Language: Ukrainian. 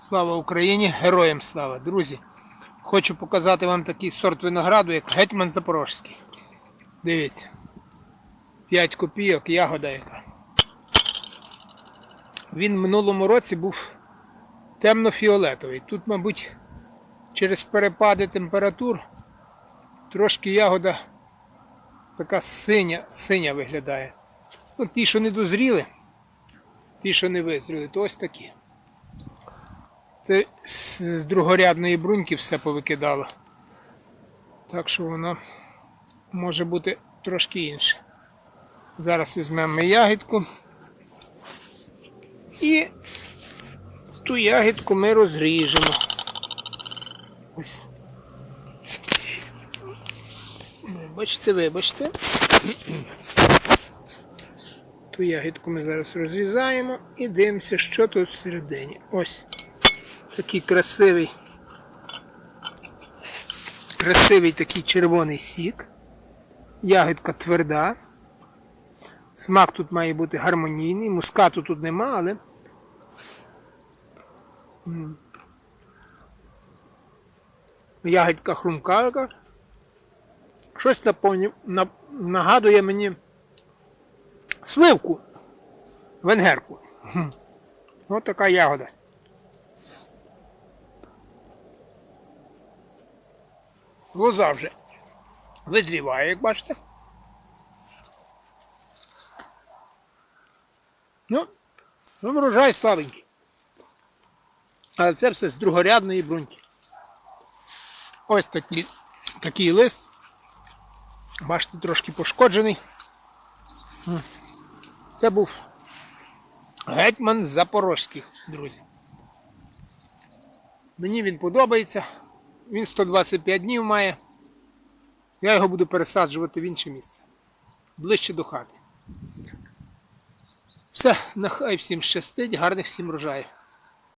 Слава Україні! Героям слава! Друзі! Хочу показати вам такий сорт винограду, як гетьман Запорозький. Дивіться. 5 копійок, ягода яка. Він в минулому році був темно-фіолетовий. Тут, мабуть, через перепади температур трошки ягода така синя, синя виглядає. Ну, ті, що не дозріли, ті, що не визріли, то ось такі. Це з другорядної бруньки все повикидало. Так що воно може бути трошки інше. Зараз візьмемо ягідку. І ту ягідку ми розріжемо. Ось. Вибачте, вибачте. Ту ягідку ми зараз розрізаємо і дивимося, що тут всередині. Ось. Такий красивий. Красивий такий червоний сік. Ягідка тверда. Смак тут має бути гармонійний. Мускату тут нема, але. м, Ягідка хрумка. Щось наповню, нагадує мені сливку. Венгерку. Ось така ягода. Лоза вже визріває, як бачите. Ну, ну врожай слабенький. Але це все з другорядної бруньки. Ось такий, такий лист. Бачите, трошки пошкоджений. Це був гетьман з Запорозьких, друзі. Мені він подобається. Він 125 днів має. Я його буду пересаджувати в інше місце. Ближче до хати. Все, нехай всім щастить, гарних всім врожаїв.